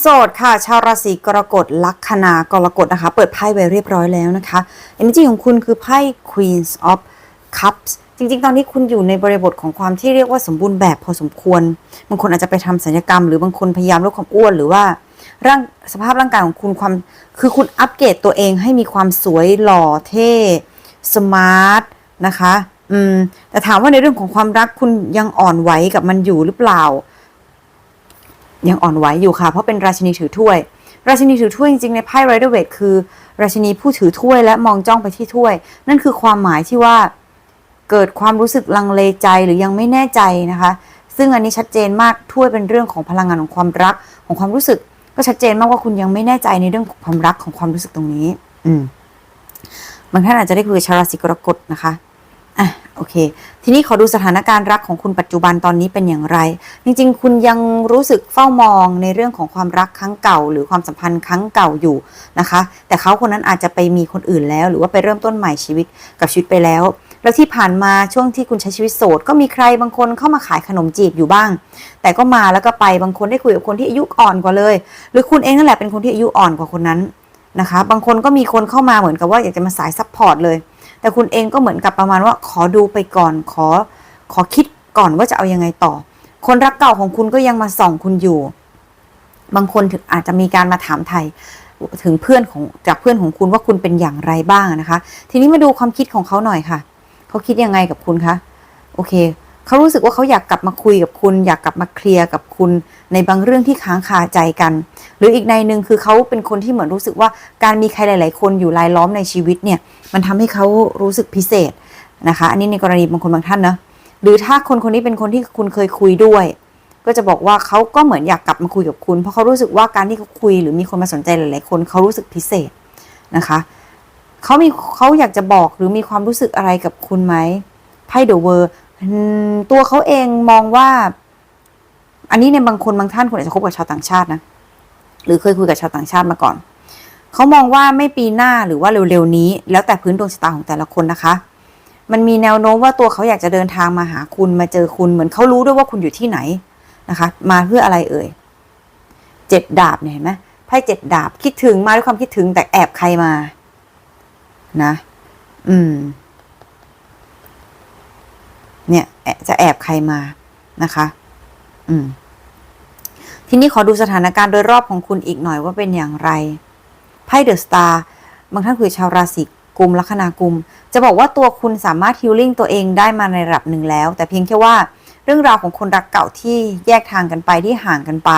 โสดค่ะ ชาวราศีกรกฎลัคนากรกฎนะคะ เปิดไพ่ไว้เรียบร้อยแล้วนะคะ energy ของคุณคือไพ่ Queens of Cups จริงๆ ตอนนี้คุณอยู่ในบริบทของความที่เรียกว่าสมบูรณ์แบบพอสมควร บางคนอาจจะไปทำศัลยกรรม หรือบางคนพยายามลดความอ้วนหรือว่าร่างสภาพร่างกายของคุณความคือคุณอัปเกรดตัวเองให้มีความสวยหล่อเท่สมาร์ทนะคะ อืมแต่ถามว่าในเรื่องของความรักคุณยังอ่อนไหวกับมันอยู่หรือเปล่า ยังอ่อนไหวอยู่ค่ะ เพราะเป็นราชินีถือถ้วย ราชินีถือถ้วยจริงๆในไพ่ไรเดอร์เวทคือ ราชินีผู้ถือถ้วยและมองจ้องไปที่ถ้วย นั่นคือความหมายที่ว่าเกิดความรู้สึกลังเลใจหรือยังไม่แน่ใจนะคะ ซึ่งอันนี้ชัดเจนมากถ้วยเป็นเรื่องของพลังงานของความรักของความรู้สึก ก็ชัดเจนมากว่าคุณยังไม่แน่ใจในเรื่องของความรักของความรู้สึกตรงนี้ อืมบางท่านอาจจะได้คุยกับชาวราศีกรกฎนะคะ อะโอเค ทีนี้ขอดูสถานการณ์รักของคุณปัจจุบันตอนนี้เป็นอย่างไร จริง ๆ คุณยังรู้สึกเฝ้ามองในเรื่องของความรักครั้งเก่า หรือความสัมพันธ์ครั้งเก่าอยู่นะคะ แต่เขาคนนั้นอาจจะไปมีคนอื่นแล้ว หรือว่าไปเริ่มต้นใหม่ชีวิตกับชีวิตไปแล้ว แล้วที่ผ่านมาช่วงที่คุณใช้ชีวิตโสดก็มีใครบางคนเข้ามาขายขนมจีบอยู่บ้าง แต่ก็มาแล้วก็ไปบางคนได้คุยกับคนที่อายุอ่อนกว่าเลย หรือคุณเองนั่นแหละเป็นคนที่อายุอ่อนกว่าคนนั้นนะคะ บางคนก็มีคนเข้ามาเหมือนกับว่าอยากจะมาสายซัพพอร์ตเลย แต่คุณเองก็เหมือนกับประมาณว่าขอดูไปก่อนขอขอคิดก่อนว่าจะเอายังไงต่อ คนรักเก่าของคุณก็ยังมาส่องคุณอยู่ บางคนถึงอาจจะมีการมาถามไทยถึงเพื่อนของจากเพื่อนของคุณว่าคุณเป็นอย่างไรบ้างนะคะ ทีนี้มาดูความคิดของเขาหน่อยค่ะ เขาคิดยังไงกับคุณคะ โอเค เขารู้สึกว่าเขาอยากกลับมาคุยกับคุณ อยากกลับมาเคลียร์กับคุณ ในบางเรื่องที่ค้างคาใจกัน หรืออีกในหนึ่งคือเขาเป็นคนที่เหมือนรู้สึกว่าการมีใครหลาย ๆ คนอยู่รายล้อมในชีวิตเนี่ยมันทำให้เขารู้สึกพิเศษนะคะ อันนี้ในกรณีบางคนบางท่านนะหรือถ้าคนคนนี้เป็นคนที่คุณเคยคุยด้วย ก็จะบอกว่าเขาก็เหมือนอยากกลับมาคุยกับคุณ เพราะเขารู้สึกว่าการที่เขาคุย หรือมีคนมาสนใจหลาย ๆ คนเขารู้สึกพิเศษนะคะเขามีเขาอยากจะบอกหรือมีความรู้สึกอะไรกับคุณไหมไพ่เดอะเวอร์ ตัวเขาเองมองว่า อันนี้ในบางคนบางท่านคุณอาจจะคบกับชาวต่างชาตินะ หรือเคยคุยกับชาวต่างชาติมาก่อน เขามองว่าไม่ปีหน้าหรือว่าเร็วๆนี้ แล้วแต่พื้นดวงชะตาของแต่ละคนนะคะ มันมีแนวโน้มว่าตัวเขาอยากจะเดินทางมาหาคุณมาเจอคุณเหมือนเขารู้ด้วยว่าคุณอยู่ที่ไหนนะคะ มาเพื่ออะไรเอ่ยเจ็ดดาบเนี่ยเห็นไหมไพ่เจ็ดดาบคิดถึงมาด้วยความคิดถึงแต่แอบใครมา นะ อืม เนี่ยจะแอบใครมานะคะ อืม ทีนี้ขอดูสถานการณ์โดยรอบของคุณอีกหน่อยว่าเป็นอย่างไร ไพ่เดอะสตาร์บางท่านคือชาวราศีกุมลัคนากุม จะบอกว่าตัวคุณสามารถฮิลลิ่งตัวเองได้มาในระดับหนึ่งแล้ว แต่เพียงแค่ว่าเรื่องราวของคนรักเก่าที่แยกทางกันไปที่ห่างกันไป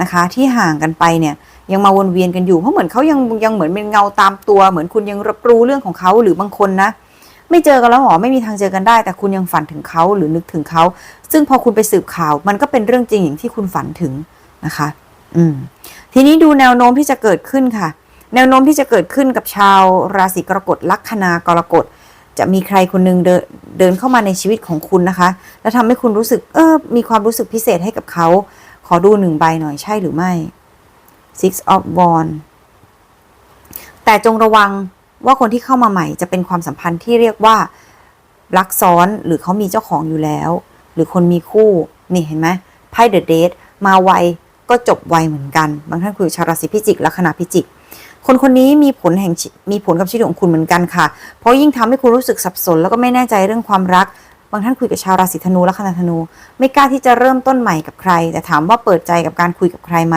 นะคะ ที่ห่างกันไปเนี่ยยังมาวนเวียนกันอยู่เพราะเหมือนเขายังยังเหมือนเป็นเงาตามตัว เหมือนคุณยังรับรู้เรื่องของเขาหรือบางคนนะ ไม่เจอกันแล้วหรอไม่มีทางเจอกันได้ แต่คุณยังฝันถึงเขาหรือนึกถึงเขา ซึ่งพอคุณไปสืบข่าว มันก็เป็นเรื่องจริงอย่างที่คุณฝันถึงนะคะ อืม ทีนี้ดูแนวโน้มที่จะเกิดขึ้นค่ะ แนวโน้มที่จะเกิดขึ้นกับชาวราศีกรกฎลัคนากรกฎจะมีใครคนหนึงเดินเดินเข้ามาในชีวิตของคุณนะคะ แล้วทำให้คุณรู้สึกเออมีความรู้สึกพิเศษให้กับเขา ขอดูหนึ่งใบหน่อยใช่หรือไม่ six of wands แต่จงระวัง ว่าคนที่เข้ามาใหม่จะเป็นความสัมพันธ์ที่เรียกว่ารักซ้อนหรือเขามีเจ้าของอยู่แล้ว หรือคนมีคู่นี่เห็นไหมไพ่เดอะเดทมาไวก็จบไวเหมือนกัน บางท่านคือชาวราศีพิจิกลัคนาพิจิก คนคนนี้มีผลแห่งมีผลกับชีวิตของคุณเหมือนกันค่ะ เพราะยิ่งทำให้คุณรู้สึกสับสน แล้วก็ไม่แน่ใจเรื่องความรัก บางท่านคุยกับชาวราศีธนูลัคนาธนู ไม่กล้าที่จะเริ่มต้นใหม่กับใคร แต่ถามว่าเปิดใจกับการคุยกับใครไหม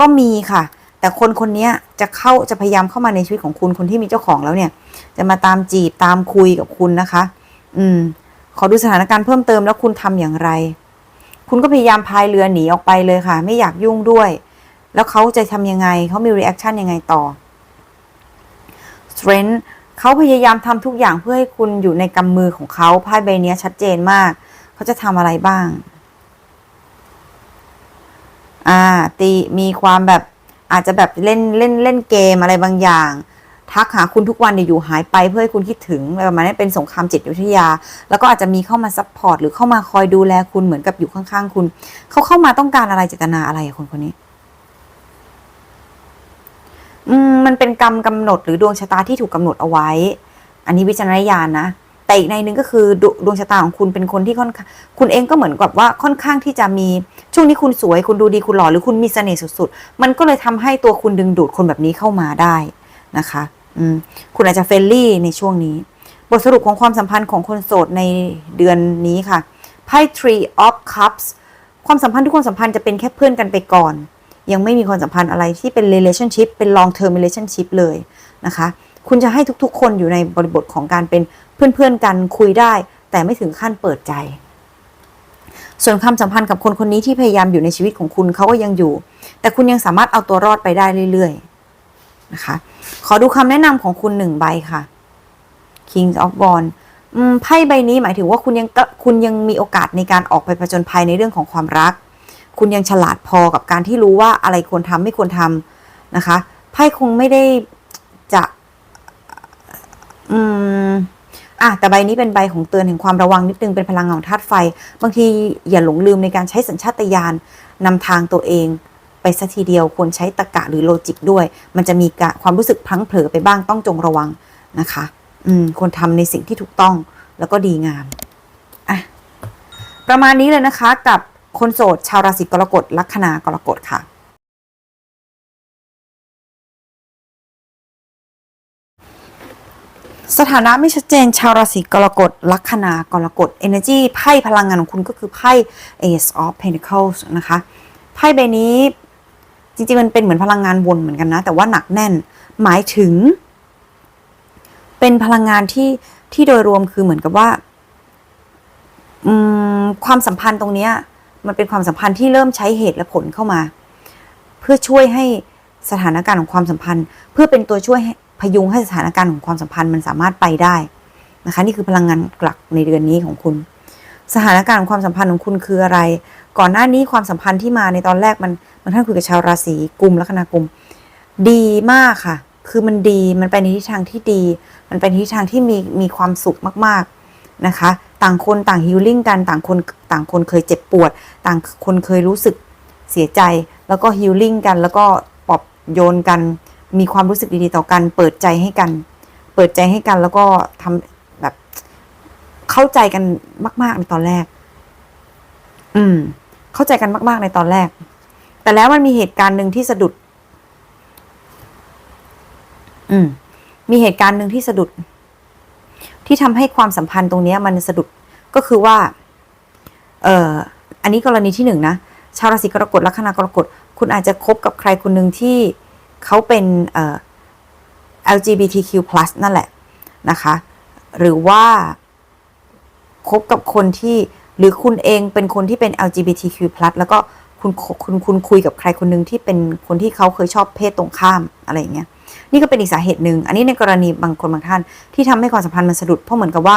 ก็มีค่ะ แต่คนคนนี้จะเข้าจะพยายามเข้ามาในชีวิตของคุณคนที่มีเจ้าของแล้วเนี่ย จะมาตามจีบตามคุยกับคุณนะคะ อืม ขอดูสถานการณ์เพิ่มเติมแล้วคุณทำอย่างไร คุณก็พยายามพายเรือหนีออกไปเลยค่ะ ไม่อยากยุ่งด้วย แล้วเขาจะทำยังไงเขามีรีแอคชั่นยังไงต่อ strength เขาพยายามทำทุกอย่างเพื่อให้คุณอยู่ในกำมือของเขาไพ่ใบเนี้ยชัดเจนมาก เขาจะทำอะไรบ้าง อ่า ตีมีความแบบ อาจจะแบบเล่นเล่นเล่นเกมอะไรบางอย่าง ทักหาคุณทุกวันเนี่ยอยู่หายไปเพื่อให้คุณคิดถึงอะไรประมาณนี้เป็นสงครามจิตวิทยา แล้วก็อาจจะมีเข้ามาซัพพอร์ตหรือเข้ามาคอยดูแลคุณเหมือนกับอยู่ข้างๆ คุณ เขาเข้ามาต้องการอะไรเจตนาอะไรคนคนนี้มมันเป็นกรรมกำหนดหรือดวงชะตาที่ถูกกำหนดเอาไว้ อันนี้วิจารณญาณนะ แต่อีกในหนึ่งก็คือดดวงชะตาของคุณเป็นคนที่ค่อนคุณเองก็เหมือนกับว่าค่อนข้างที่จะมีช่วงนี้คุณสวยคุณดูดีคุณหล่อหรือคุณมีเสน่ห์สุดๆ มันก็เลยทำให้ตัวคุณดึงดูดคนแบบนี้เข้ามาได้นะคะอืมคุณอาจจะเฟรนลี่ในช่วงนี้ บทสรุปของความสัมพันธ์ของคนโสดในเดือนนี้ค่ะไพ่ Three of Cups ความสัมพันธ์ทุกความสัมพันธ์จะเป็นแค่เพื่อนกันไปก่อน ยังไม่มีความสัมพันธ์อะไรที่เป็น relationship เป็น long term relationship เลยนะคะ คุณจะให้ทุกๆ คนอยู่ในบริบทของการเป็น เพื่อนๆกันคุยได้ แต่ไม่ถึงขั้นเปิดใจ ส่วนความสัมพันธ์กับคนคนนี้ที่พยายามอยู่ในชีวิตของคุณเขาก็ยังอยู่ แต่คุณยังสามารถเอาตัวรอดไปได้เรื่อยๆนะคะ ขอดูคำแนะนำของคุณหนึ่งใบค่ะ King of w a n d ไพ่ใบนี้หมายถึงว่าคุณยังคุณยังมีโอกาสในการออกไปผจญภัยในเรื่องของความรัก คุณยังฉลาดพอกับการที่รู้ว่าอะไรควรทำไม่ควรทำนะคะไพ่คงไม่ได้จะ อืม อะแต่ใบนี้เป็นใบของเตือนถึงความระวังนิดนึงเป็นพลังของธาตุไฟ บางทีอย่าหลงลืมในการใช้สัญชาตญาณนำทางตัวเอง ไปสัทีเดียวควรใช้ตรรกะหรือโลจิกด้วย มันจะมีกะความรู้สึกพลั้งเผลอไปบ้างต้องจงระวังนะคะ อืมควรทำในสิ่งที่ถูกต้องแล้วก็ดีงามอะประมาณนี้เลยนะคะกับคนโสดชาวราศีกรกฎลัคนากรกฎค่ะ สถานะไม่ชัดเจนชาวราศีกรกฎลัคนากรกฎ energy ไพ่พลังงานของคุณก็คือไพ่ ace of pentacles นะคะ ไพ่ใบนี้จริงๆ มันเป็นเหมือนพลังงานวนเหมือนกันนะ แต่ว่าหนักแน่นหมายถึง เป็นพลังงานที่ที่โดยรวมคือเหมือนกับว่าความสัมพันธ์ตรงนี้มันเป็นความสัมพันธ์ที่เริ่มใช้เหตุและผลเข้ามา เพื่อช่วยให้สถานการณ์ของความสัมพันธ์ เพื่อเป็นตัวช่วย พยุงให้สถานการณ์ของความสัมพันธ์มันสามารถไปได้นะคะนี่คือพลังงานหลักในเดือนนี้ของคุณ สถานการณ์ความสัมพันธ์ของคุณคืออะไร ก่อนหน้านี้ความสัมพันธ์ที่มาในตอนแรกมันมันท่านคุยกับชาวราศีกุมลัคนากุมดีมากค่ะ คือมันดีมันไปในทิศทางที่ดี มันไปในทิศทางที่มีมีความสุขมากๆนะคะ ต่างคนต่างฮิลลิ่งกันต่างคนต่างคนเคยเจ็บปวด ต่างคนเคยรู้สึกเสียใจ แล้วก็ฮิลลิ่งกัน แล้วก็ปลอบโยนกัน มีความรู้สึกดีๆต่อกัน เปิดใจให้กัน เปิดใจให้กันแล้วก็ทำแบบเข้าใจกันมาก ๆ ในตอนแรก อืม เข้าใจกันมาก ๆ ในตอนแรก แต่แล้วมันมีเหตุการณ์หนึ่งที่สะดุด อืม มีเหตุการณ์หนึ่งที่สะดุด ที่ทำให้ความสัมพันธ์ตรงเนี้ย มันสะดุดก็คือว่า เอ่อ อันนี้กรณีที่หนึ่งนะ ชาวราศีกรกฎลัคนากรกฎ คุณอาจจะคบกับใครคนหนึ่งที่ เขาเป็นเอ่อ LGBTQ+ นั่นแหละนะคะ หรือว่าคบกับคนที่หรือคุณเองเป็นคนที่เป็น LGBTQ+ แล้วก็คุณคุณคุณคุยกับใครคนหนึ่งที่เป็นคนที่เขาเคยชอบเพศตรงข้ามอะไรอย่างเงี้ยนี่ก็เป็นอีกสาเหตุหนึ่ง อันนี้ในกรณีบางคนบางท่านที่ทำให้ความสัมพันธ์มันสะดุด เพราะเหมือนกับว่า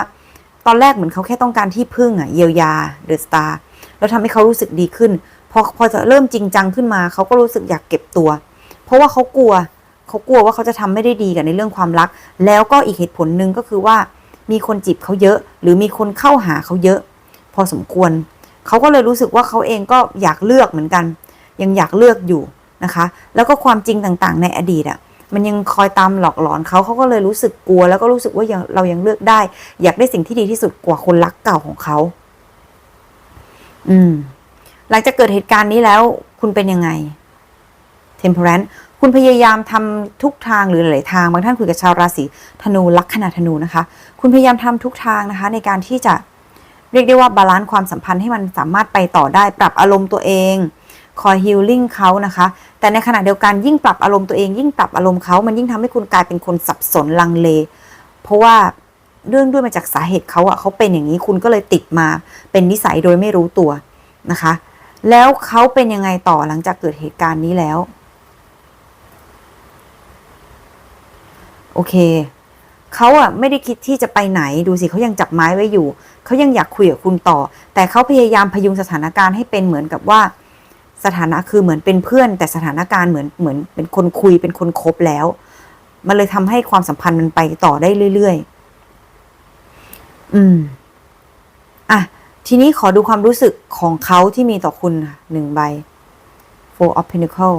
ตอนแรกเหมือนเขาแค่ต้องการที่พึ่งอะเยียวยาเดอะสตาร์แล้วทำให้เขารู้สึกดีขึ้น พอพอจะเริ่มจริงจังขึ้นมา เขาก็รู้สึกอยากเก็บตัว เพราะว่าเขากลัวเขากลัวว่าเขาจะทำไม่ได้ดีกับในเรื่องความรัก แล้วก็อีกเหตุผลหนึ่งก็คือว่า มีคนจีบเขาเยอะ หรือมีคนเข้าหาเขาเยอะ พอสมควร เขาก็เลยรู้สึกว่าเขาเองก็อยากเลือกเหมือนกัน ยังอยากเลือกอยู่นะคะ แล้วก็ความจริงต่างๆ ในอดีตอะมันยังคอยตามหลอกหลอนเขาเขาก็เลยรู้สึกกลัว แล้วก็รู้สึกว่ายังเรายังเลือกได้ อยากได้สิ่งที่ดีที่สุดกว่าคนรักเก่าของเขา อืม หลังจากเกิดเหตุการณ์นี้แล้ว คุณเป็นยังไง temperance คุณพยายามทำทุกทางหรือหลายทาง บางท่านคุยกับชาวราศีธนูลัคนาธนูนะคะ คุณพยายามทำทุกทางนะคะ ในการที่จะเรียกได้ว่าบาลานซ์ความสัมพันธ์ให้มันสามารถไปต่อได้ปรับอารมณ์ตัวเองคอยฮิลลิ่งเขานะคะ แต่ในขณะเดียวกันยิ่งปรับอารมณ์ตัวเอง ยิ่งปรับอารมณ์เขามันยิ่งทำให้คุณกลายเป็นคนสับสนลังเล เพราะว่าเรื่องด้วยมาจากสาเหตุเขาอะเขาเป็นอย่างนี้คุณก็เลยติดมาเป็นนิสัยโดยไม่รู้ตัวนะคะ แล้วเขาเป็นยังไงต่อหลังจากเกิดเหตุการณ์นี้แล้ว โอเคเขาอะไม่ได้คิดที่จะไปไหนดูสิเขายังจับไม้ไว้อยู่เขายังอยากคุยกับคุณต่อ แต่เขาพยายามพยุงสถานการณ์ให้เป็นเหมือนกับว่า สถานะคือเหมือนเป็นเพื่อน แต่สถานการณ์เหมือนเหมือนเป็นคนคุยเป็นคนคบแล้ว มันเลยทำให้ความสัมพันธ์มันไปต่อได้เรื่อยๆ อืมอะทีนี้ขอดูความรู้สึกของเขาที่มีต่อคุณหนึ่งใบ Four of Pentacle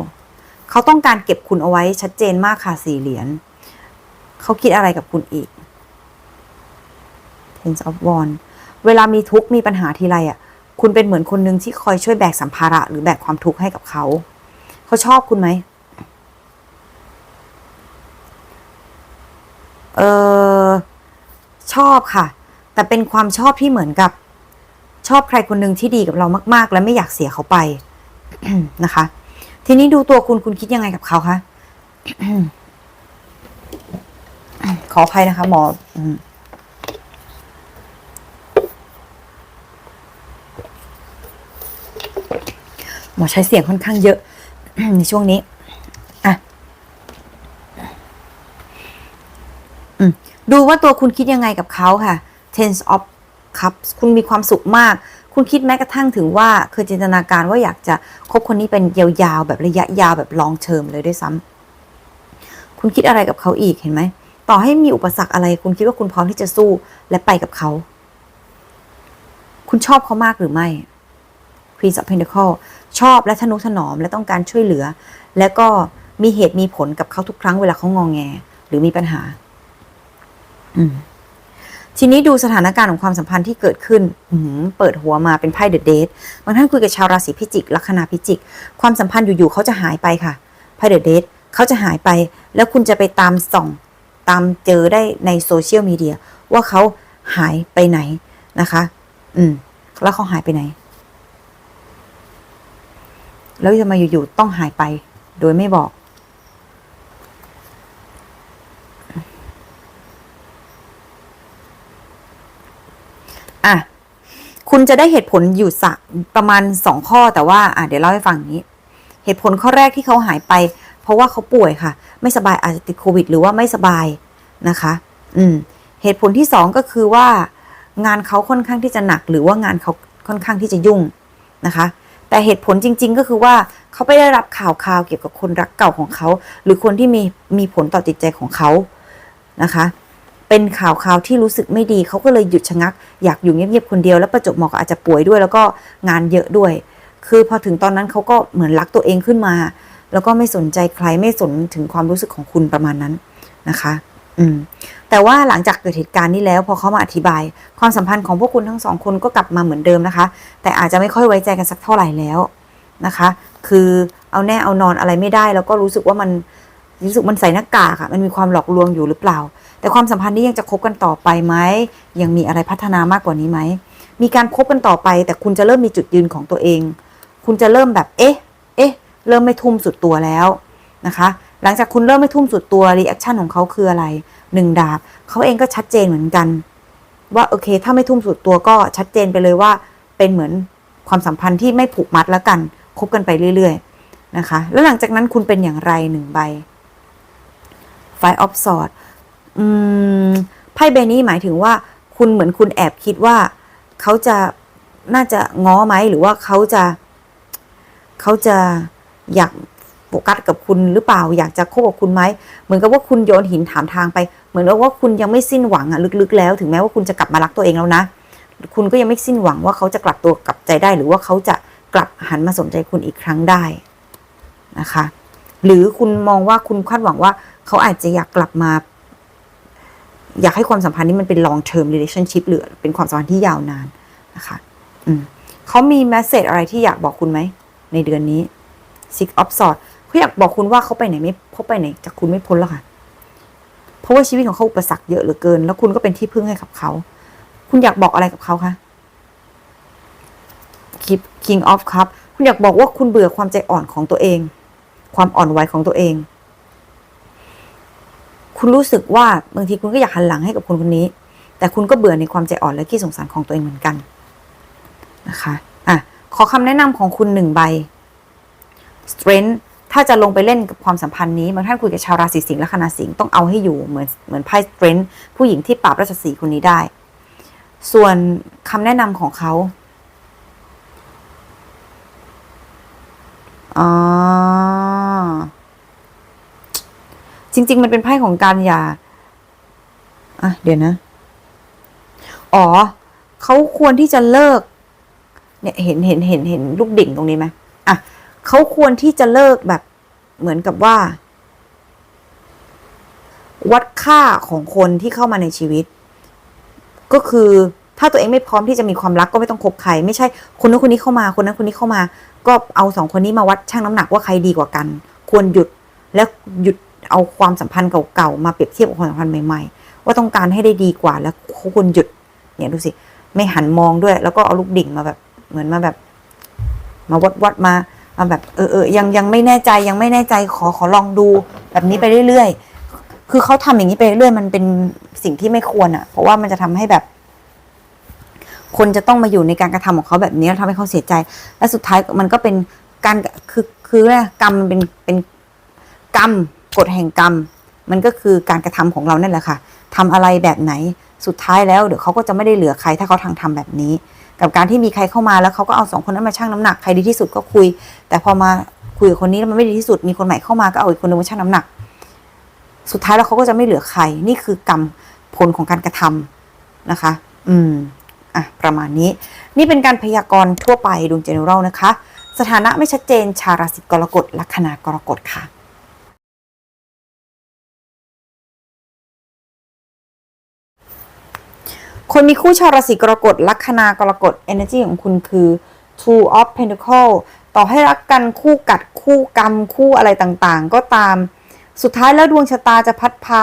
เขาต้องการเก็บคุณเอาไว้ชัดเจนมากค่ะสี่เหรียญ เขาคิดอะไรกับคุณอีก Prince of Wands เวลามีทุกข์มีปัญหาทีไรอะ คุณเป็นเหมือนคนหนึ่งที่คอยช่วยแบกสัมภาระหรือแบกความทุกข์ให้กับเขา เขาชอบคุณไหม เออชอบค่ะ แต่เป็นความชอบที่เหมือนกับ ชอบใครคนหนึ่งที่ดีกับเรามาก ๆ และไม่อยากเสียเขาไปนะคะ ทีนี้ดูตัวคุณคุณคิดยังไงกับเขาคะ ขออภัยนะคะหมออมหมอใช้เสียงค่อนข้างเยอะ ในช่วงนี้ อะอดูว่าตัวคุณคิดยังไงกับเขาค่ะ tense of cups คุณมีความสุขมาก คุณคิดแม้กระทั่งถึงว่าเคยจินตนาการว่าอยากจะคบคนนี้เป็นยาวๆ แบบระยะยาวแบบ long term เลยด้วยซ้ำคุณคิดอะไรกับเขาอีกเห็นไหม ต่อให้มีอุปสรรคอะไร คุณคิดว่าคุณพร้อมที่จะสู้และไปกับเขา คุณชอบเขามากหรือไม่ Queen of Pentacle ชอบและทนุถนอมและต้องการช่วยเหลือ และก็มีเหตุมีผลกับเขาทุกครั้งเวลาเขางองแง หรือมีปัญหา อืมทีนี้ดูสถานการณ์ของความสัมพันธ์ที่เกิดขึ้น เปิดหัวมาเป็นไพ่เดอะเดทบางท่านคุยกับชาวราศีพิจิก ลัคนาพิจิก ความสัมพันธ์อยู่ๆเขาจะหายไปค่ะ ไพ่เดอะเดทเขาจะหายไป แล้วคุณจะไปตามส่อง ตามเจอได้ในโซเชียลมีเดียว่าเขาหายไปไหนนะคะ อืม แล้วเขาหายไปไหน แล้วทำไมอยู่ๆต้องหายไป โดยไม่บอก อะ คุณจะได้เหตุผลอยู่สักประมาณสองข้อแต่ว่า อะ เดี๋ยวเล่าให้ฟังนี้ เหตุผลข้อแรกที่เขาหายไปเพราะว่าเขาป่วยค่ะ ไม่สบายอาจจะติดโควิด หรือว่าไม่สบายนะคะ อืม เหตุผลที่สองก็คือว่างานเขาค่อนข้างที่จะหนัก หรือว่างานเขาค่อนข้างที่จะยุ่งนะคะ แต่เหตุผลจริง ๆ ก็คือว่าเขาไปได้รับข่าวข่าวเกี่ยวกับคนรักเก่าของเขา หรือคนที่มีมีผลต่อจิตใจของเขานะคะ เป็นข่าวข่าวที่รู้สึกไม่ดีเขาก็เลยหยุดชะงัก อยากอยู่เงียบๆคนเดียวแล้วประจบหมาะกับอาจจะป่วยด้วย แล้วก็งานเยอะด้วย คือพอถึงตอนนั้นเขาก็เหมือนรักตัวเองขึ้นมา แล้วก็ไม่สนใจใครไม่สนถึงความรู้สึกของคุณประมาณนั้นนะคะ อืม แต่ว่าหลังจากเกิดเหตุการณ์นี้แล้ว พอเขามาอธิบาย ความสัมพันธ์ของพวกคุณทั้งสองคนก็กลับมาเหมือนเดิมนะคะ แต่อาจจะไม่ค่อยไว้ใจกันสักเท่าไหร่แล้วนะคะ คือเอาแน่เอานอนอะไรไม่ได้ แล้วก็รู้สึกว่ามันรู้สึกมันใส่หน้ากากอะมันมีความหลอกลวงอยู่หรือเปล่า แต่ความสัมพันธ์นี้ยังจะคบกันต่อไปไหมยังมีอะไรพัฒนามากกว่านี้ไหมมีการคบกันต่อไป แต่คุณจะเริ่มมีจุดยืนของตัวเอง คุณจะเริ่มแบบเอ๊ะ เริ่มไม่ทุ่มสุดตัวแล้วนะคะ หลังจากคุณเริ่มไม่ทุ่มสุดตัวรีแอคชั่นของเขาคืออะไรหนึ่งดาบเขาเองก็ชัดเจนเหมือนกัน ว่าโอเค ถ้าไม่ทุ่มสุดตัวก็ชัดเจนไปเลยว่าเป็นเหมือนความสัมพันธ์ที่ไม่ผูกมัดแล้วกันคบกันไปเรื่อยๆนะคะ แล้วหลังจากนั้นคุณเป็นอย่างไรหนึ่งใบ Five of Swords อืมไพ่ใบนี้หมายถึงว่า คุณเหมือนคุณแอบคิดว่าเขาจะน่าจะง้อไหมหรือว่าเขาจะเขาจะ อยากโฟกัสกับคุณหรือเปล่า อยากจะคบกับคุณไหมเหมือนกับว่าคุณโยนหินถามทางไป เหมือนกับว่าคุณยังไม่สิ้นหวังอะลึกๆ แล้ว ถึงแม้ว่าคุณจะกลับมารักตัวเองแล้วนะ คุณก็ยังไม่สิ้นหวังว่าเขาจะกลับตัวกลับใจได้ หรือว่าเขาจะกลับหันมาสนใจคุณอีกครั้งได้นะคะ หรือคุณมองว่าคุณคาดหวังว่าเขาอาจจะอยากกลับมา อยากให้ความสัมพันธ์นี้มันเป็น long term relationship หรือเป็นความสัมพันธ์ที่ยาวนานนะคะ อืมเขามี message อะไรที่อยากบอกคุณไหม ในเดือนนี้ six of swords เขาอยากบอกคุณว่าเขาไปไหนไม่เขาไปไหนจากคุณไม่พ้นแล้วค่ะ เพราะว่าชีวิตของเขาอุปสรรคเยอะเหลือเกิน แล้วคุณก็เป็นที่พึ่งให้กับเขา คุณอยากบอกอะไรกับเขาคะ Keep King of Cup คุณอยากบอกว่าคุณเบื่อความใจอ่อนของตัวเอง ความอ่อนไหวของตัวเอง คุณรู้สึกว่าบางทีคุณก็อยากหันหลังให้กับคนคนนี้ แต่คุณก็เบื่อในความใจอ่อนและขี้สงสารของตัวเองเหมือนกันนะคะ อะ ขอคำแนะนำของคุณหนึ่งใบ strength ถ้าจะลงไปเล่นกับความสัมพันธ์นี้บางท่านคุยกับชาวราศีสิงห์และคณาสิงห์ต้องเอาให้อยู่เหมือนเหมือนไพ่ strength ผู้หญิงที่ปราบราชสีคนนี้ได้ ส่วนคำแนะนำของเขาอ๋อจริง ๆ มันเป็นไพ่ของการหย่าอะเดี๋ยวนะ อ๋อ เขาควรที่จะเลิก เนี่ยเห็นเห็นเห็นเห็นลูกดิ่งตรงนี้ไหมอะ เขาควรที่จะเลิกแบบเหมือนกับว่า วัดค่าของคนที่เข้ามาในชีวิต ก็คือถ้าตัวเองไม่พร้อมที่จะมีความรักก็ไม่ต้องคบใคร ไม่ใช่คนนั้นคนนี้เข้ามาคนนั้นคนนี้เข้ามา ก็เอาสองคนนี้มาวัดชั่งน้ำหนักว่าใครดีกว่ากัน ควรหยุดแล้วหยุดเอาความสัมพันธ์เก่าๆมาเปรียบเทียบกับความสัมพันธ์ใหม่ๆ ว่าต้องการให้ได้ดีกว่าแล้วควรหยุดเนี่ยดูสิไม่หันมองด้วย แล้วก็เอาลูกดิ่งมาแบบเหมือนมาแบบ มาวัดวัดมา มาแบบเออเออยังยังไม่แน่ใจยังไม่แน่ใจขอขอลองดู แบบนี้ไปเรื่อยๆ คือเขาทำอย่างนี้ไปเรื่อยมันเป็นสิ่งที่ไม่ควรอะ่ะ เพราะว่ามันจะทำให้แบบ คนจะต้องมาอยู่ในการกระทำของเขาแบบนี้แล้วทำให้เขาเสียใจ และสุดท้ายมันก็เป็นการคือคืออะไรกรรมมันเป็นเป็นกรรมกฎแห่งกรรม มันก็คือการกระทำของเรานั่นแหละค่ะทำอะไรแบบไหนสุดท้ายแล้วเดี๋ยวเขาก็จะไม่ได้เหลือใครถ้าเขาทางทำแบบนี้ กับการที่มีใครเข้ามาแล้วเขาก็เอาสองคนนั้นมาชั่งน้ำหนักใครดีที่สุดก็คุย แต่พอมาคุยกับคนนี้แล้วมันไม่ดีที่สุดมีคนใหม่เข้ามาก็เอาอีกคนนึงมาชั่งน้ำหนัก สุดท้ายแล้วเขาก็จะไม่เหลือใครนี่คือกรรมผลของการกระทำนะคะ อืมอะประมาณนี้ นี่เป็นการพยากรณ์ทั่วไปดวงเจเนอเรลนะคะ สถานะไม่ชัดเจนชาวราศีกรกฎลัคนากรกฎค่ะ คนมีคู่ชาวราศีกรกฎลัคนากรกฎ energy ของคุณคือ two of pentacle ต่อให้รักกันคู่กัดคู่กรรมคู่อะไรต่างๆ ก็ตาม สุดท้ายแล้วดวงชะตาจะพัดพา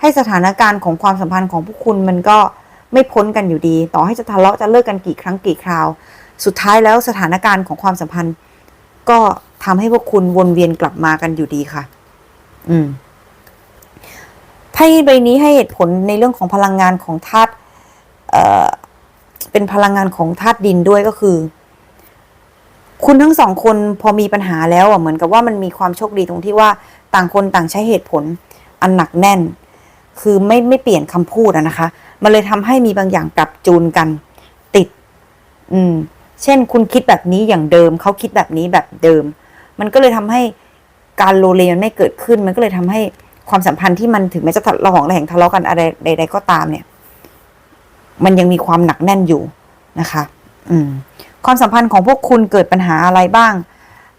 ให้สถานการณ์ของความสัมพันธ์ของพวกคุณมันก็ไม่พ้นกันอยู่ดี ต่อให้จะทะเลาะจะเลิกกันกี่ครั้งกี่คราว สุดท้ายแล้วสถานการณ์ของความสัมพันธ์ ก็ทำให้พวกคุณวนเวียนกลับมากันอยู่ดีค่ะ อืมไพ่ใบนี้ให้เหตุผลในเรื่องของพลังงานของธาตุ เป็นพลังงานของธาตุดินด้วยก็คือ คุณทั้งสองคนพอมีปัญหาแล้วอะเหมือนกับว่ามันมีความโชคดีตรงที่ว่าต่างคนต่างใช้เหตุผล อันหนักแน่น คือไม่ไม่เปลี่ยนคำพูดนะคะ มันเลยทำให้มีบางอย่างปรับจูนกัน ติด อืม เช่น คุณคิดแบบนี้อย่างเดิมเขาคิดแบบนี้แบบเดิม มันก็เลยทำให้การโลเลมันไม่เกิดขึ้น มันก็เลยทำให้ความสัมพันธ์ที่มันถึงแม้จะทะระหองระแหงทะเลาะกันอะไรใด ๆ ก็ตามเนี่ย มันยังมีความหนักแน่นอยู่นะคะ อืม ความสัมพันธ์ของพวกคุณเกิดปัญหาอะไรบ้าง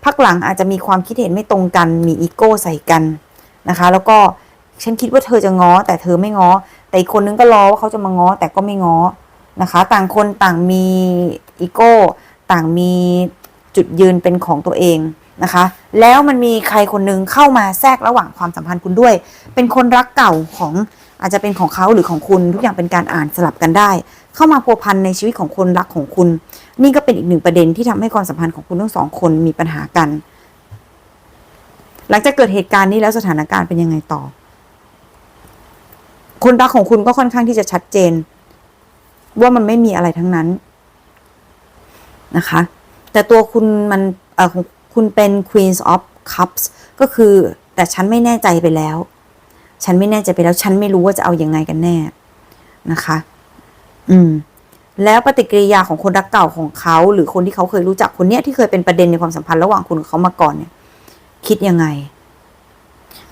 พักหลังอาจจะมีความคิดเห็นไม่ตรงกัน มีอีโก้ใส่กันนะคะ แล้วก็ฉันคิดว่าเธอจะง้อ แต่เธอไม่ง้อ แต่อีกคนนึงก็รอว่าเขาจะมาง้อ แต่ก็ไม่ง้อนะคะ ต่างคนต่างมีอีโก้ ต่างมีจุดยืนเป็นของตัวเองนะคะ แล้วมันมีใครคนนึงเข้ามาแทรกระหว่างความสัมพันธ์คุณด้วย เป็นคนรักเก่าของ อาจจะเป็นของเขาหรือของคุณทุกอย่างเป็นการอ่านสลับกันได้ เข้ามาพัวพันในชีวิตของคนรักของคุณ นี่ก็เป็นอีกหนึ่งประเด็นที่ทำให้ความสัมพันธ์ของคุณทั้งสองคนมีปัญหากัน หลังจากเกิดเหตุการณ์นี้แล้วสถานการณ์เป็นยังไงต่อ คนรักของคุณก็ค่อนข้างที่จะชัดเจน ว่ามันไม่มีอะไรทั้งนั้นนะคะ แต่ตัวคุณมันเออของคุณเป็น Queens of Cups ก็คือแต่ฉันไม่แน่ใจไปแล้ว ฉันไม่แน่ใจไปแล้ว ฉันไม่รู้ว่าจะเอาอยัางไงกันแน่นะคะ อืม แล้วปฏิกิริยาของคนรักเก่าของเขา หรือคนที่เขาเคยรู้จักคนเนี้ยที่เคยเป็นประเด็นในความสัมพันธ์ระหว่างคุณกับเขามาก่อนเนี่ย คิดยังไง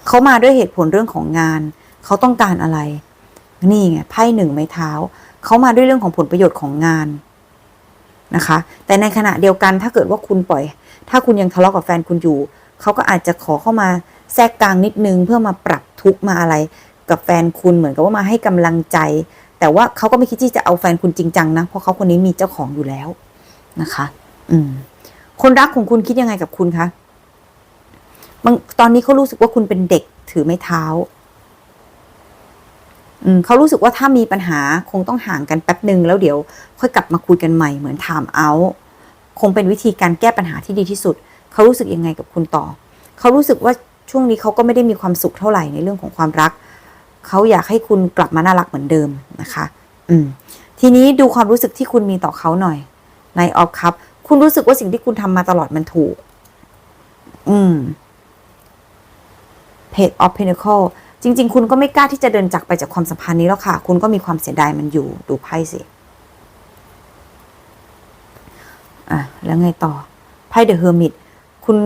เขามาด้วยเหตุผลเรื่องของงาน เขาต้องการอะไร นี่ไงไพ่หนึ่งไม้เท้า เขามาด้วยเรื่องของผลประโยชน์ของงานนะคะ แต่ในขณะเดียวกันถ้าเกิดว่าคุณปล่อย ถ้าคุณยังทะเลาะกับแฟนคุณอยู่ เขาก็อาจจะขอเข้ามา แทรกกลางนิดนึงเพื่อมาปรับทุกมาอะไร กับแฟนคุณเหมือนกับว่ามาให้กำลังใจ แต่ว่าเขาก็ไม่คิดที่จะเอาแฟนคุณจริงจังนะเพราะเขาคนนี้มีเจ้าของอยู่แล้วนะคะ อืม คนรักของคุณคิดยังไงกับคุณคะบางตอนนี้เขารู้สึกว่าคุณเป็นเด็กถือไม้เท้า อืมเขารู้สึกว่าถ้ามีปัญหาคงต้องห่างกันแป๊บหนึ่งแล้วเดี๋ยว ค่อยกลับมาคุยกันใหม่เหมือน time out คงเป็นวิธีการแก้ปัญหาที่ดีที่สุด เขารู้สึกยังไงกับคุณต่อ เขารู้สึกว่า ช่วงนี้เขาก็ไม่ได้มีความสุขเท่าไหร่ในเรื่องของความรัก เขาอยากให้คุณกลับมาน่ารักเหมือนเดิมนะคะ อืม ทีนี้ดูความรู้สึกที่คุณมีต่อเขาหน่อยในออฟครับ คุณรู้สึกว่าสิ่งที่คุณทำมาตลอดมันถูก อืม Page of Pentacle จริง ๆ คุณก็ไม่กล้าที่จะเดินจากไปจากความสัมพันธ์นี้แล้วค่ะ คุณก็มีความเสียดายมันอยู่ดูไพ่สิ อะ แล้วไงต่อไพ่เดอะเฮอร์มิต คุณ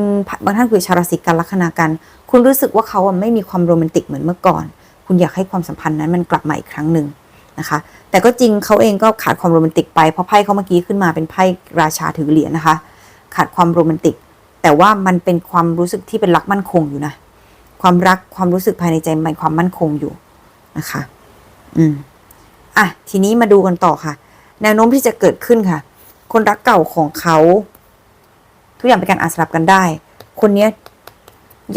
บางท่านคุยชาวราศีกันลัคนากัน คุณรู้สึกว่าเขาไม่มีความโรแมนติกเหมือนเมื่อก่อน คุณอยากให้ความสัมพันธ์นั้นมันกลับมาอีกครั้งหนึ่งนะคะ แต่ก็จริงเขาเองก็ขาดความโรแมนติกไปเพราะไพ่เขาเมื่อกี้ขึ้นมาเป็นไพ่ราชาถือเหรียญนะคะ ขาดความโรแมนติก แต่ว่ามันเป็นความรู้สึกที่เป็นรักมั่นคงอยู่นะความรักความรู้สึกภายในใจมันความมั่นคงอยู่นะคะ อืมอะทีนี้มาดูกันต่อค่ะ แนวโน้มที่จะเกิดขึ้นค่ะ คนรักเก่าของเขา ทุกอย่างเป็นการอาสลับกันได้ คนเนี้ย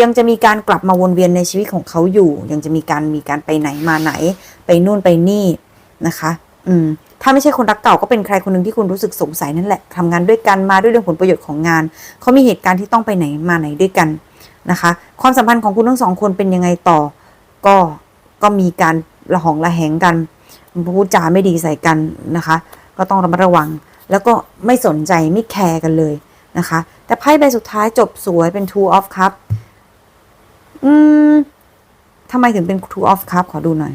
ยังจะมีการกลับมาวนเวียนในชีวิตของเขาอยู่ ยังจะมีการมีการไปไหนมาไหน ไปนู่นไปนี่นะคะ อืม ถ้าไม่ใช่คนรักเก่าก็เป็นใครคนหนึ่งที่คุณรู้สึกสงสัยนั่นแหละทำงานด้วยกันมาด้วยเรื่องผลประโยชน์ของงาน เขามีเหตุการณ์ที่ต้องไปไหนมาไหนด้วยกันนะคะ ความสัมพันธ์ของคุณทั้งสองคนเป็นยังไงต่อ ก็ก็มีการระหองระแหงกันพูดจาไม่ดีใส่กันนะคะ ก็ต้องระมัดระวัง แล้วก็ไม่สนใจไม่แคร์กันเลย นะคะ แต่ไพ่ใบสุดท้ายจบสวยเป็น two of cup อืมทำไมถึงเป็น two of cup ขอดูหน่อย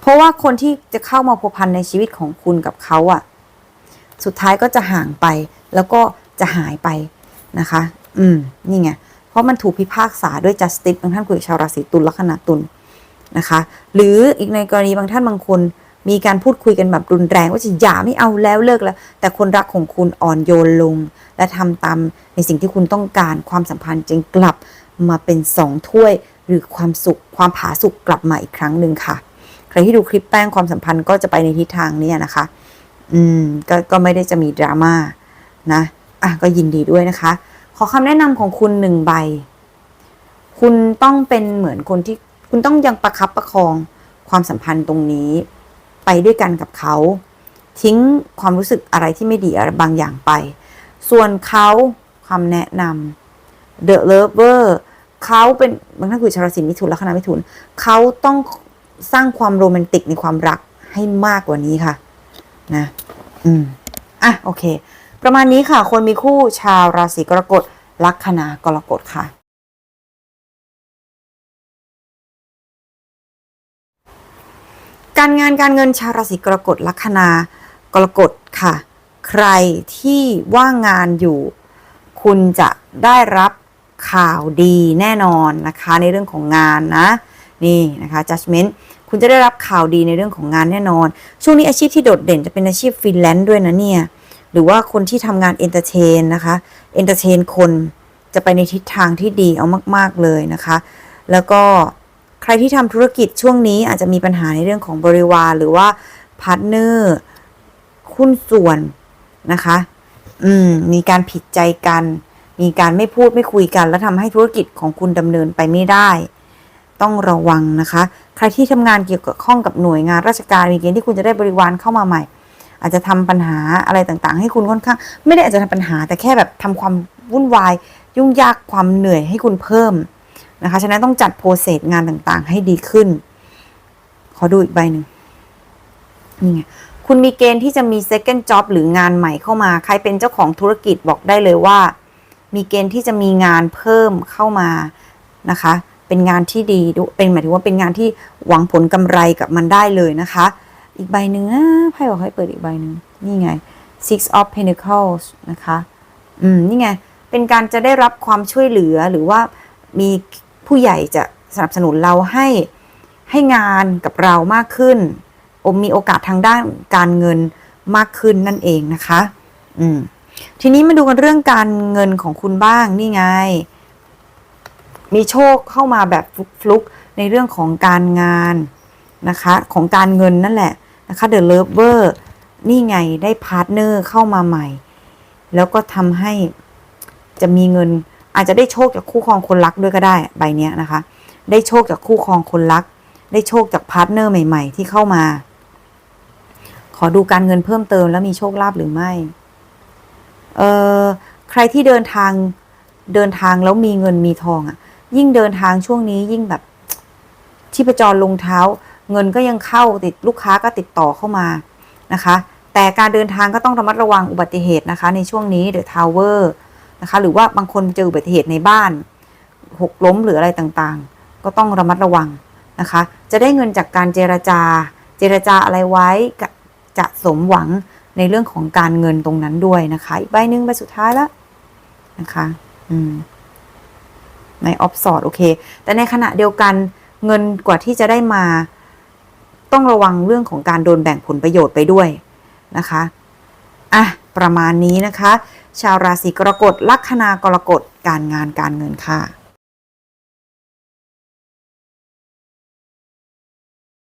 เพราะว่าคนที่จะเข้ามาพัวพันในชีวิตของคุณกับเขาอะสุดท้ายก็จะห่างไป แล้วก็จะหายไปนะคะ อืม นี่ไง เพราะมันถูกพิพากษาด้วย justice บางท่านคุยกับชาวราศีตุลลัคนาตุลนะคะ หรืออีกในกรณีบางท่านบางคน มีการพูดคุยกันแบบรุนแรงว่าจะอย่าไม่เอาแล้วเลิกแล้ว แต่คนรักของคุณอ่อนโยนลง และทำตามในสิ่งที่คุณต้องการความสัมพันธ์จึงกลับมาเป็นสองถ้วย หรือความสุขความผาสุกกลับมาอีกครั้งหนึ่งค่ะ ใครที่ดูคลิปแป้งความสัมพันธ์ก็จะไปในทิศทางนี้นะคะ อืมกก็ไม่ได้จะมีดราม่านะอะก็ยินดีด้วยนะคะ ขอคำแนะนำของคุณหนึ่งใบ คุณต้องเป็นเหมือนคนที่คุณต้องยังประคับประคองความสัมพันธ์ตรงนี้ ไปด้วยกันกับเขา ทิ้งความรู้สึกอะไรที่ไม่ดีอะไรบางอย่างไป ส่วนเขาคำแนะนำ The Lover เขาเป็นบางท่านคือชาวราศีมิถุนลัคนามิถุนเขาต้องสร้างความโรแมนติกในความรักให้มากกว่านี้ค่ะนะอืมอะโอเค ประมาณนี้ค่ะ คนมีคู่ชาวราศีกรกฎลัคนากรกฎค่ะ การงานการเงินชาวราศีกรกฎลัคนากรกฎค่ะ ใครที่ว่างงานอยู่ คุณจะได้รับข่าวดีแน่นอนนะคะในเรื่องของงานนะนี่นะคะ judgment คุณจะได้รับข่าวดีในเรื่องของงานแน่นอน ช่วงนี้อาชีพที่โดดเด่นจะเป็นอาชีพฟรีแลนซ์ด้วยนะเนี่ย หรือว่าคนที่ทำงานเอนเตอร์เทนนะคะเอนเตอร์เทนคนจะไปในทิศทางที่ดีเอามาก ๆเลยนะคะ แล้วก็ ใครที่ทำธุรกิจช่วงนี้อาจจะมีปัญหาในเรื่องของบริวารหรือว่าพาร์ทเนอร์หุ้นส่วนนะคะ อืม มีการผิดใจกัน มีการไม่พูดไม่คุยกัน แล้วทำให้ธุรกิจของคุณดำเนินไปไม่ได้ ต้องระวังนะคะ ใครที่ทำงานเกี่ยวกับข้องกับหน่วยงานราชการมีเกณฑ์ที่คุณจะได้บริวารเข้ามาใหม่ อาจจะทำปัญหาอะไรต่างๆ ให้คุณค่อนข้าง ไม่ได้อาจจะทำปัญหา แต่แค่แบบทำความวุ่นวาย ยุ่งยากความเหนื่อยให้คุณเพิ่ม นะคะฉะนั้นต้องจัดโปรเซสงานต่างๆ ให้ดีขึ้น ขอดูอีกใบหนึ่งนี่ไงคุณมีเกณฑ์ที่จะมี second job หรืองานใหม่เข้ามา ใครเป็นเจ้าของธุรกิจบอกได้เลยว่า มีเกณฑ์ที่จะมีงานเพิ่มเข้ามานะคะ เป็นงานที่ดีด้วยเป็นหมายถึงว่าเป็นงานที่หวังผลกำไรกับมันได้เลยนะคะ อีกใบหนึ่งนะไพ่บอกให้เปิดอีกใบหนึ่งนี่ไง six of pentacles นะคะ อืม นี่ไง เป็นการจะได้รับความช่วยเหลือหรือว่ามี ผู้ใหญ่จะสนับสนุนเราให้ให้งานกับเรามากขึ้นอมมีโอกาสทางด้านการเงินมากขึ้นนั่นเองนะคะ อืม ทีนี้มาดูกันเรื่องการเงินของคุณบ้างนี่ไง มีโชคเข้ามาแบบฟลุกๆในเรื่องของการงานนะคะ ของการเงินนั่นแหละนะคะ The Lover นี่ไงได้พาร์ทเนอร์เข้ามาใหม่ แล้วก็ทำให้จะมีเงิน อาจจะได้โชคจากคู่ครองคนรักด้วยก็ได้ใบเนี้ยนะคะ ได้โชคจากคู่ครองคนรัก ได้โชคจากพาร์ทเนอร์ใหม่ ๆ ที่เข้ามา ขอดูการเงินเพิ่มเติมแล้วมีโชคลาภหรือไม่เออใครที่เดินทางเดินทางแล้วมีเงินมีทองอะ่ะ ยิ่งเดินทางช่วงนี้ยิ่งแบบชีพจรลงเท้า เงินก็ยังเข้าติดลูกค้าก็ติดต่อเข้ามานะคะ แต่การเดินทางก็ต้องระมัดระวังอุบัติเหตุนะคะ ในช่วงนี้เดอะทาวเวอร์ นะคะ หรือว่าบางคนเจออุบัติเหตุในบ้าน หกล้มหรืออะไรต่างๆ ก็ต้องระมัดระวังนะคะ จะได้เงินจากการเจรจา เจรจาอะไรไว้จะสมหวังในเรื่องของการเงินตรงนั้นด้วยนะคะ อีกใบหนึ่งใบสุดท้ายแล้วนะคะ อืมในออฟสอดโอเค แต่ในขณะเดียวกันเงินกว่าที่จะได้มา ต้องระวังเรื่องของการโดนแบ่งผลประโยชน์ไปด้วยนะคะ อะ ประมาณนี้นะคะ ชาวราศีกรกฎลัคนากรกฎการงานการเงินค่ะ